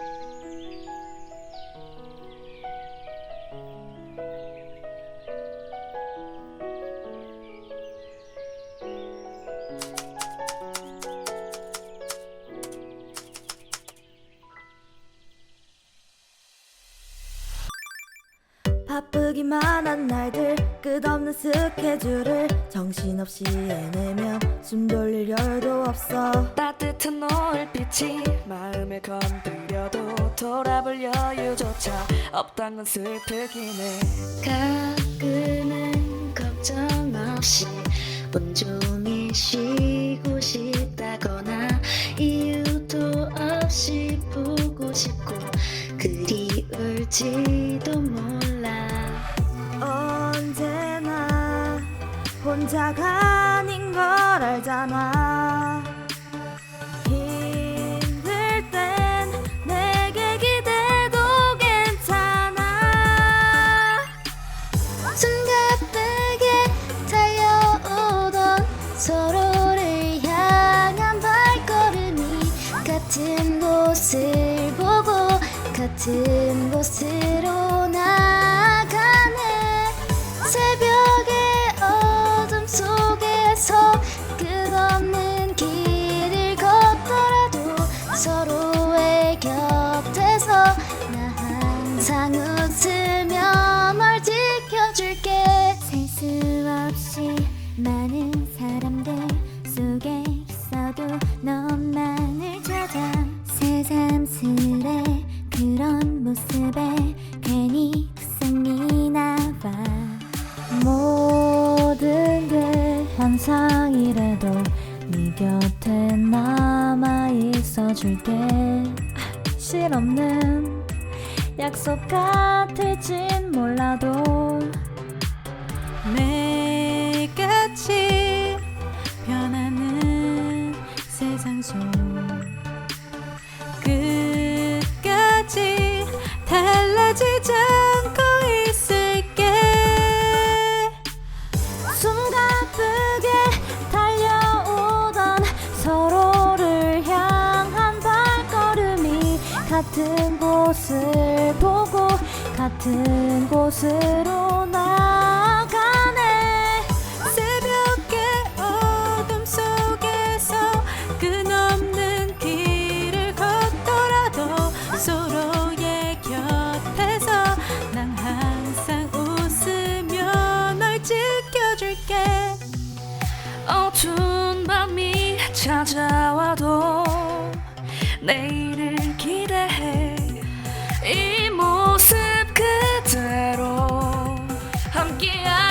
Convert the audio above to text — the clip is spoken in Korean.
Thank you. 바쁘기만 한 날들 끝없는 스케줄을 정신없이 해내며 숨 돌릴 여유도 없어. 따뜻한 노을빛이 마음을 건드려도 돌아볼 여유조차 없단 건 슬프기네. 가끔은 걱정 없이 온종일 쉬고 싶다거나 이유도 없이 보고 싶고 그리울지도 몰라 혼자가 아닌 걸 알잖아. 힘들 땐 내게 기대도 괜찮아. 숨가쁘게 달려오던 서로를 향한 발걸음이 같은 곳을 보고 같은 곳으로 곁에 남아 있어줄게. 실없는 약속 같을진 몰라도 매일같이 변하는 세상 속 끝까지 달라지지 같은 곳을 보고 같은 곳으로 나가네. 새벽의 어둠 속에서 끝없는 길을 걷더라도 서로의 곁에서 난 항상 웃으며 널 지켜줄게. 어두운 밤이 찾아와도 내일을 기대해. 이 모습 그대로 함께할